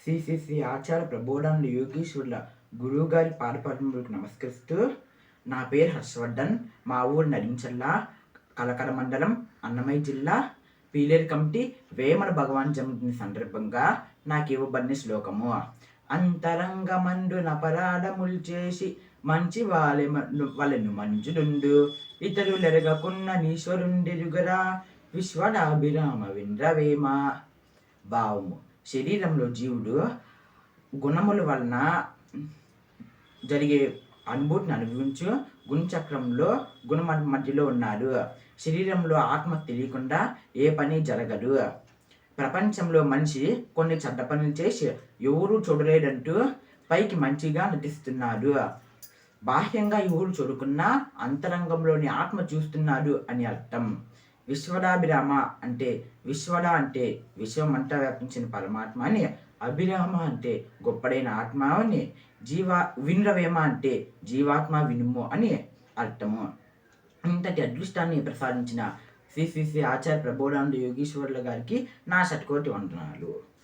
శ్రీ శ్రీ శ్రీ ఆచార్య ప్రబోధానంద యోగీశ్వర్ల గురువు గారి పాదపద్మములకు నమస్కరిస్తూ నా పేరు హర్షవర్ధన్ మా ఊరు నరించల్లా కలకర మండలం అన్నమయ్య జిల్లా పీలేరు కమిటీ వేమన భగవాన్ జన్మదిన సందర్భంగా నాకు ఇవ్వబడిన శ్లోకము. అంతరంగమండు నపరాధములు చేసి మంచి వాళ్ళ వాళ్ళను మంచులుండు ఇతరులెరగకున్న నీశ్వరుండెరుగరా విశ్వడాభిరామ వింద్రవేమ భావము శరీరంలో జీవుడు గుణముల వలన జరిగే అనుభూతిని అనుభవించు గుణచక్రంలో గుణమ మధ్యలో ఉన్నారు శరీరంలో ఆత్మ తెలియకుండా ఏ పని జరగదు. ప్రపంచంలో మనిషి కొన్ని చెడ్డ పనులు చేసి ఎవరు చూడలేడంటూ పైకి మంచిగా నటిస్తున్నాడు. బాహ్యంగా ఎవరు చూడకున్నా అంతరంగంలోని ఆత్మ చూస్తున్నాడు అని అర్థం. విశ్వడాభిరామ అంటే విశ్వడ అంటే విశ్వం అంతా వ్యాపించిన పరమాత్మ అని అభిరామ అంటే గొప్పడైన ఆత్మ అని జీవ వినరవేమ అంటే జీవాత్మ వినుము అని అర్థము. ఇంతటి అదృష్టాన్ని ప్రసాదించిన శ్రీ శ్రీ శ్రీ ఆచార్య ప్రబోధానంద యోగీశ్వర్ల గారికి నా శతకోటి వందనాలు.